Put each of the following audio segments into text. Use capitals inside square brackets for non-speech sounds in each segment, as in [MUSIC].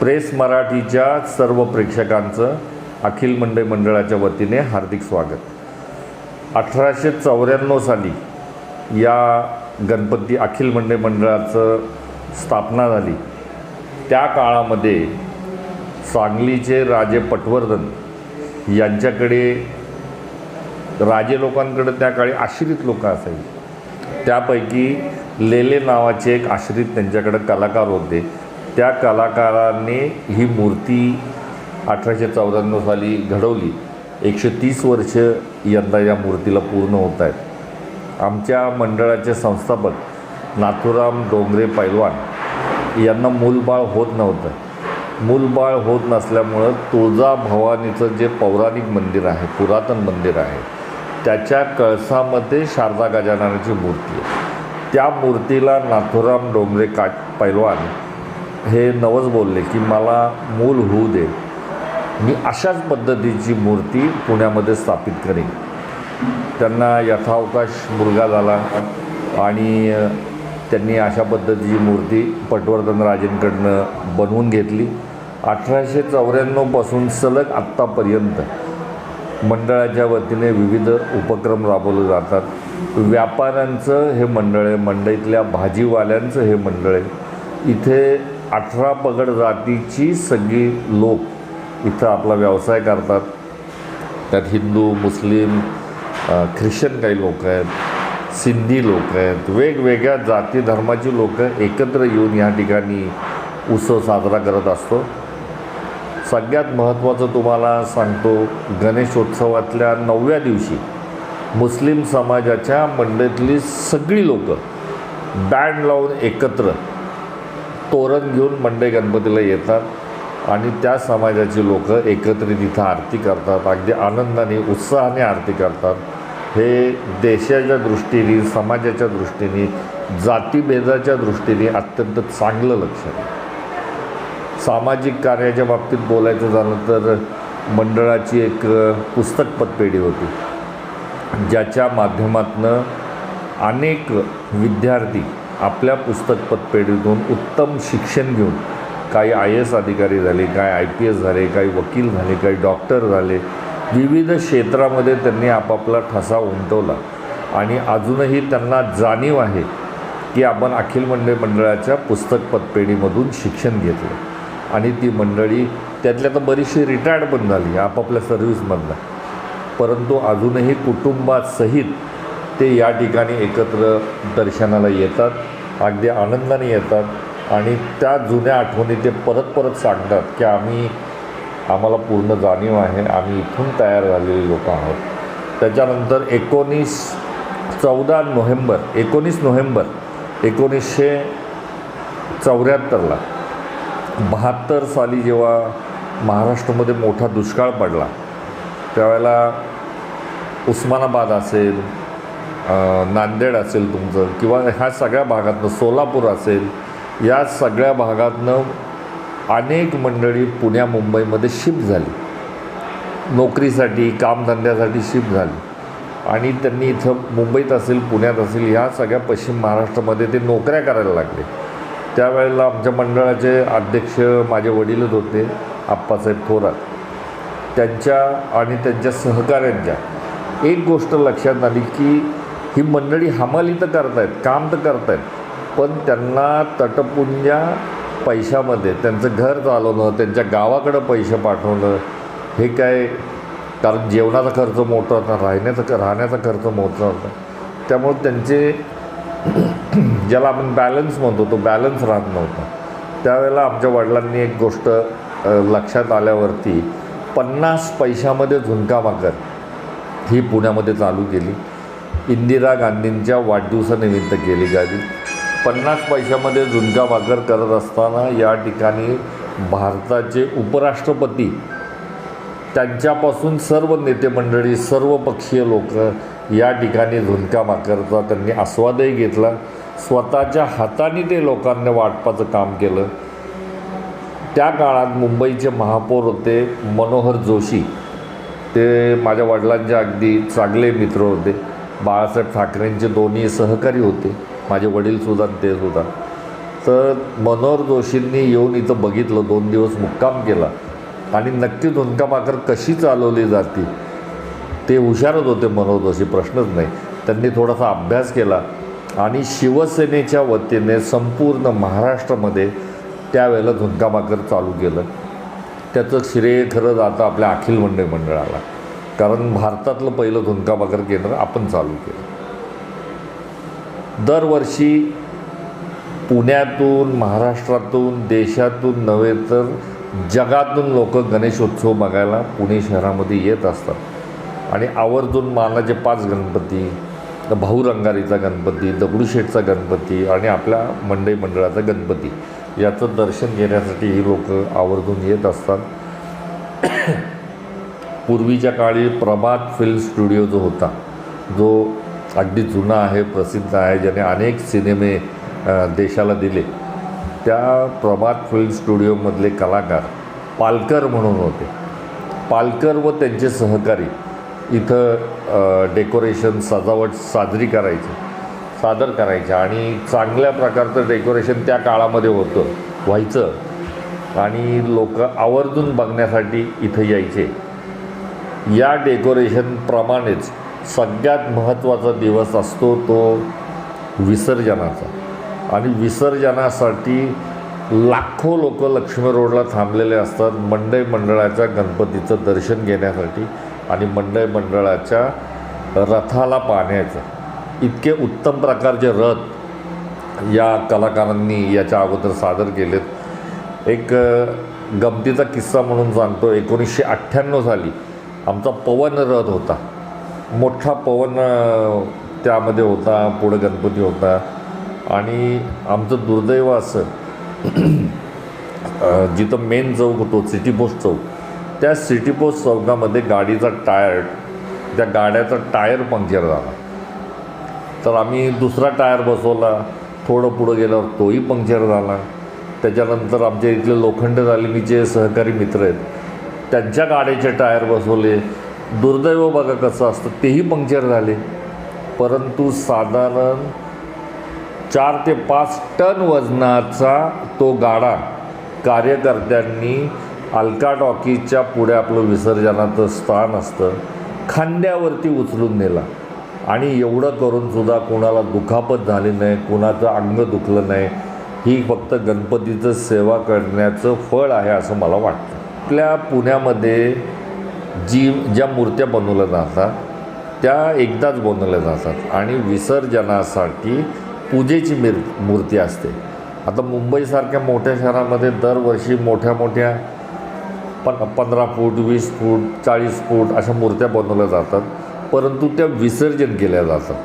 Press मराठीच्या सर्व प्रेक्षकांचं अखिल मंडई मंडळाच्या वतीने हार्दिक स्वागत. अठराशे चौऱ्याण्णव साली या गणपती अखिल मंडई मंडळाचं स्थापना झाली. त्या काळामध्ये सांगलीचे राजे पटवर्धन यांच्याकडे राजे लोकांकडे त्या काळी आश्रित लोक असायची. त्यापैकी लेले नावाचे एक आश्रित त्यांच्याकडे कलाकार होते. त्या कलाकारांनी ही मूर्ती अठराशे चौऱ्याण्णव साली घडवली. एकशे तीस वर्ष यंदा या मूर्तीला पूर्ण होत आहेत. आमच्या मंडळाचे संस्थापक नाथुराम डोंगरे पैलवान यांना मूलबाळ होत नव्हतं. मूलबाळ होत नसल्यामुळं तुळजा भवानीचं जे पौराणिक मंदिर आहे पुरातन मंदिर आहे त्याच्या कळसामध्ये शारदा गजाननाची मूर्ती आहे. त्या मूर्तीला नाथुराम डोंगरे का पैलवान हे नवस बोलले की मला मूल होऊ दे. मी अशाच पद्धतीची मूर्ती पुण्यामध्ये स्थापित करेन. त्यांना यथावकाश मुलगा झाला आणि त्यांनी अशा पद्धतीची मूर्ती पटवर्धन राजेंकडनं बनवून घेतली. अठराशे चौऱ्याण्णवपासून सलग आत्तापर्यंत मंडळाच्या वतीने विविध उपक्रम राबवले जातात. व्यापाऱ्यांचं हे मंडळ आहे मंडईतल्या भाजीवाल्यांचं हे मंडळ आहे. इथे अठरा पगड जातीची सगळी लोक इथं आपला व्यवसाय करतात. त्यात हिंदू मुस्लिम ख्रिश्चन काही लोक आहेत सिंधी लोक आहेत वेगवेगळ्या जाती धर्माची लोक एकत्र येऊन या ठिकाणी उत्सव साजरा करत असतो. सगळ्यात महत्त्वाचं तुम्हाला सांगतो गणेशोत्सवातल्या नवव्या दिवशी मुस्लिम समाजाच्या मंडळीतली सगळी लोकं बँड लावून एकत्र तोरण घेऊन मंडई गणपतीला येतात आणि त्या समाजाची लोक एकत्रित इथं आरती करतात अगदी आनंदाने उत्साहाने आरती करतात. हे देशाच्या दृष्टीने समाजाच्या दृष्टीने जातीभेदाच्या दृष्टीने अत्यंत चांगलं लक्षण आहे. सामाजिक कार्याच्या बाबतीत बोलायचं झालं तर मंडळाची एक पुस्तक पतपेढी होती. ज्याच्या माध्यमातनं अनेक विद्यार्थी आपल्या पुस्तक पतपेढीतून उत्तम शिक्षण घेऊन काही आय एस अधिकारी झाले काही आय पी एस झाले काही वकील झाले काही डॉक्टर झाले विविध क्षेत्रामध्ये त्यांनी आपापला ठसा उमटवला. आणि अजूनही त्यांना जाणीव आहे की आपण अखिल मंडळ मंडळाच्या पुस्तक पतपेढीमधून शिक्षण घेतलं. आणि ती मंडळी त्यातल्या तर बरीचशी रिटायर्ड पण झाली आपापल्या सर्व्हिसमधनं परंतु अजूनही कुटुंबासहित ते या ठिकाणी एकत्र दर्शनाला येतात अगदी आनंदाने येतात आणि त्या जुन्या आठवणी ते परत परत सांगतात की आम्ही आम्हाला पूर्ण जाणीव आहे आम्ही इथून तयार झालेले लोक आहोत. त्याच्यानंतर एकोणीस चौदा नोव्हेंबर एकोणीस नोव्हेंबर एकोणीसशे चौऱ्याहत्तरला बहात्तर साली जेव्हा महाराष्ट्रामध्ये मोठा दुष्काळ पडला त्यावेळेला उस्मानाबाद असेल नांदेड असेल तुमचं किंवा ह्या सगळ्या भागातनं सोलापूर असेल या सगळ्या भागातनं अनेक मंडळी पुण्या मुंबईमध्ये शिफ्ट झाली. नोकरीसाठी कामधंद्यासाठी शिफ्ट झाली. आणि त्यांनी इथं मुंबईत असेल पुण्यात असेल ह्या सगळ्या पश्चिम महाराष्ट्रामध्ये ते नोकऱ्या करायला लागले. त्यावेळेला आमच्या मंडळाचे अध्यक्ष माझे वडीलच होते आप्पासाहेब थोरात. त्यांच्या आणि त्यांच्या सहकाऱ्यांच्या. एक गोष्ट लक्षात आली की ही मंडळी हमाली तर करतायत काम तर करतायत पण त्यांना तटपुंजा पैशामध्ये त्यांचं घर चालवणं त्यांच्या गावाकडं पैसे पाठवणं हे काय कारण जेवणाचा खर्च मोठा होता राहण्याचा राहण्याचा खर्च मोठा होता. त्यामुळे त्यांचे [CLEARS THROAT] ज्याला आपण बॅलन्स म्हणतो तो बॅलन्स राहत नव्हता. त्यावेळेला आमच्या वडिलांनी एक गोष्ट लक्षात आल्यावरती पन्नास पैशामध्ये झुणका माकर ही पुण्यामध्ये चालू केली. इंदिरा गांधींच्या वाढदिवसानिमित्त केली गेली पन्नास पैशामध्ये झुणका भाकर करत असताना या ठिकाणी भारताचे उपराष्ट्रपती त्यांच्यापासून सर्व नेते मंडळी सर्व पक्षीय लोक या ठिकाणी झुणका भाकरचा त्यांनी आस्वादही घेतला. स्वतःच्या हाताने ते लोकांना वाटपाचं काम केलं. त्या काळात मुंबईचे महापौर होते मनोहर जोशी. ते माझ्या वडिलांचे अगदी चांगले मित्र होते. बाळासाहेब ठाकरेंचे दोन्ही सहकारी होते. माझे वडीलसुद्धा ते सुद्धा. तर मनोहर जोशींनी येऊन इथं बघितलं दोन दिवस मुक्काम केला. आणि नक्की झुणकाभाकर कशी चालवली जाते? ते हुशारच होते मनोहर जोशी प्रश्नच नाही. त्यांनी थोडासा अभ्यास केला आणि शिवसेनेच्या वतीने संपूर्ण महाराष्ट्रामध्ये त्यावेळेला झुणकाभाकर चालू केलं. त्याचं श्रेय खरं जातं आपल्या अखिल मंडळ मंडळाला. कारण भारतातलं पहिलं झुणका भाकर केंद्र आपण चालू केलं. दरवर्षी पुण्यातून महाराष्ट्रातून देशातून नव्हे तर जगातून लोक गणेशोत्सव बघायला पुणे शहरामध्ये येत असतात. आणि आवर्जून मानाचे पाच गणपती भाऊ रंगारीचा गणपती दगडूशेठचा गणपती आणि आपल्या मंडई मंडळाचा गणपती. याचं दर्शन घेण्यासाठी ही लोक आवर्जून येत असतात. पूर्वीच्या काळी प्रभात फिल्म स्टुडिओ जो होता जो अगदी जुना आहे प्रसिद्ध आहे ज्याने अनेक सिनेमे देशाला दिले त्या प्रभात फिल्म स्टुडिओमधले कलाकार पालकर म्हणून होते. पालकर व त्यांचे सहकारी इथं डेकोरेशन सजावट साजरी करायची सादर करायचे आणि चांगल्या प्रकारचं डेकोरेशन त्या काळामध्ये होतं व्हायचं. आणि लोक आवर्जून बघण्यासाठी इथं यायचे. या डेकोरेशनप्रमाणेच सगळ्यात महत्त्वाचा दिवस असतो तो विसर्जनाचा. आणि विसर्जनासाठी लाखो लोक लक्ष्मी रोडला थांबलेले असतात मंडई मंडळाच्या गणपतीचं दर्शन घेण्यासाठी आणि मंडई मंडळाच्या रथाला पाहण्याचं इतके उत्तम प्रकारचे रथ या कलाकारांनी याच्या अगोदर सादर केलेत. एक गमतीचा किस्सा म्हणून सांगतो. एकोणीसशे अठ्ठ्याण्णव साली आमचा पवन रथ होता. मोठा पवन त्यामध्ये होता पुढं गणपती होता. आणि आमचं दुर्दैव असं जिथं मेन चौक होतो सिटी पोस्ट चौक त्या सिटी पोस्ट चौकामध्ये गाडीचा टायर त्या गाड्याचा टायर पंक्चर झाला. तर आम्ही दुसरा टायर बसवला थोडं पुढं गेल्यावर तोही पंक्चर झाला. त्याच्यानंतर आमच्या इथले लोखंड तालिमीचे सहकारी मित्र आहेत त्यांच्या गाडीचे टायर बसवले. दुर्दैव बघा कसं असतं तेही पंक्चर झाले. परंतु साधारण चार ते पाच टन वजनाचा तो गाडा कार्यकर्त्यांनी अलका टॉकीजच्या पुढे आपलं विसर्जनाचं स्थान असतं खांद्यावरती उचलून नेला. आणि एवढं करूनसुद्धा कोणाला दुखापत झाली नाही कोणाचं अंग दुखलं नाही. ही फक्त गणपतीचं सेवा करण्याचं फळ आहे असं मला वाटतं. आपल्या पुण्यामध्ये जी ज्या मूर्त्या बनवल्या जातात त्या एकदाच बनवल्या जातात. आणि विसर्जनासाठी पूजेची मिर मूर्ती असते. आता मुंबईसारख्या मोठ्या शहरामध्ये दरवर्षी मोठ्या मोठ्या पण पंधरा फूट वीस फूट चाळीस फूट अशा मूर्त्या बनवल्या जातात. परंतु त्या विसर्जन केल्या जातात.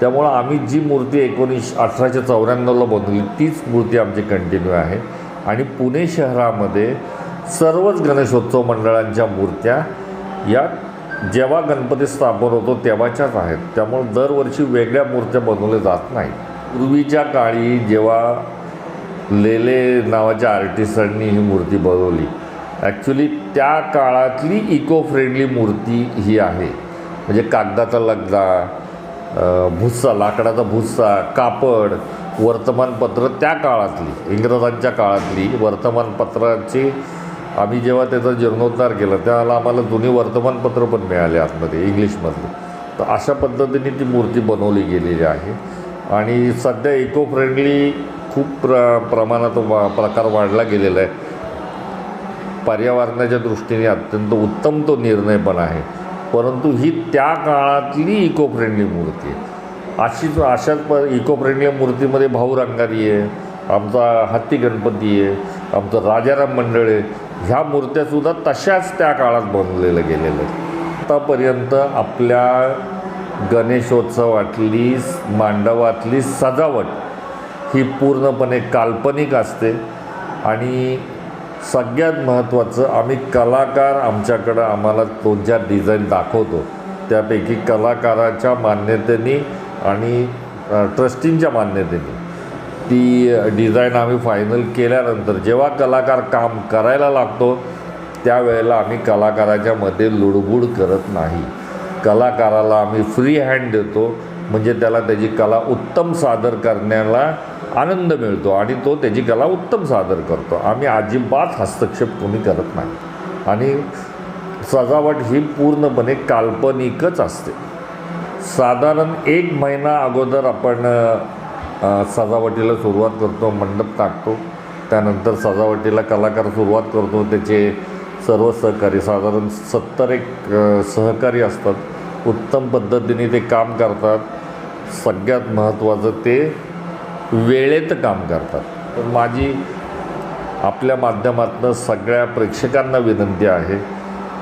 त्यामुळं आम्ही जी मूर्ती एकोणीस अठराशे चौऱ्याण्णवला बनवली तीच मूर्ती आमची कंटिन्यू आहे. आणि पुणे शहरामध्ये सर्वच गणेशोत्सव मंडळांच्या मूर्त्या या जेव्हा गणपती स्थापन होतो तेव्हाच्याच आहेत. त्यामुळे दरवर्षी वेगळ्या मूर्त्या बनवल्या जात नाहीत. पूर्वीच्या काळी जेव्हा लेले नावाच्या आर्टिस्टांनी ही मूर्ती बनवली ॲक्च्युली त्या काळातली इको फ्रेंडली मूर्ती ही आहे. म्हणजे कागदाचा लगदा भुस्सा लाकडाचा भुस्सा कापड वर्तमानपत्र त्या काळातली इंग्रजांच्या काळातली वर्तमानपत्राची आम्ही जेव्हा त्याचा जीर्णोद्धार केला त्याला आम्हाला जुनी वर्तमानपत्र पण मिळाले आतमध्ये इंग्लिशमधले. तर अशा पद्धतीने ती मूर्ती बनवली गेलेली आहे. आणि सध्या इको फ्रेंडली खूप प्र प्रमाणात वा प्रकार वाढला गेलेला आहे. पर्यावरणाच्या दृष्टीने अत्यंत उत्तम तो निर्णय पण आहे. परंतु ही त्या काळातली इको फ्रेंडली मूर्ती आहे. अशीच अशाच प इको फ्रेंडली मूर्तीमध्ये भाऊ रंगारी आहे आमचा हत्ती गणपती आहे आमचं राजाराम मंडळ आहे ह्या मूर्त्यासुद्धा तशाच त्या काळात बनवलेल्या गेलेल्या आहेत. आतापर्यंत आपल्या गणेशोत्सवातली मांडवातली सजावट ही पूर्णपणे काल्पनिक असते आणि सगळ्यात महत्त्वाचं आम्ही कलाकार आमच्याकडं आम्हाला तो ज्या डिझाईन दाखवतो त्यापैकी कलाकाराच्या मान्यतेने आणि ट्रस्टींच्या मान्यतेने ती डिझाईन आम्ही फायनल केल्यानंतर जेव्हा कलाकार काम करायला लागतो त्यावेळेला आम्ही कलाकाराच्या मध्ये लुडबुड करत नाही. कलाकाराला आम्ही फ्री हँड देतो म्हणजे त्याला त्याची कला उत्तम सादर करण्याला आनंद मिळतो आणि तो त्याची कला उत्तम सादर करतो. आम्ही अजिबात हस्तक्षेप कोणी करत नाही. आणि सजावट ही पूर्णपणे काल्पनिकच असते. साधारण एक महिना अगोदर आपण सजावटीला सुरुवात करतो मंडप टाकतो त्यानंतर सजावटीला कलाकार सुरुवात करतो. त्याचे सर्व सहकारी साधारण सत्तर एक सहकारी असतात. उत्तम पद्धतीने ते काम करतात. सगळ्यात महत्त्वाचं ते वेळेत काम करतात. तर माझी आपल्या माध्यमातून सगळ्या प्रेक्षकांना विनंती आहे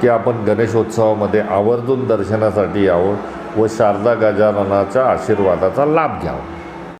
की आपण गणेशोत्सवामध्ये आवर्जून दर्शनासाठी यावं व शारदा गजाननाच्या आशीर्वादाचा लाभ घ्यावा.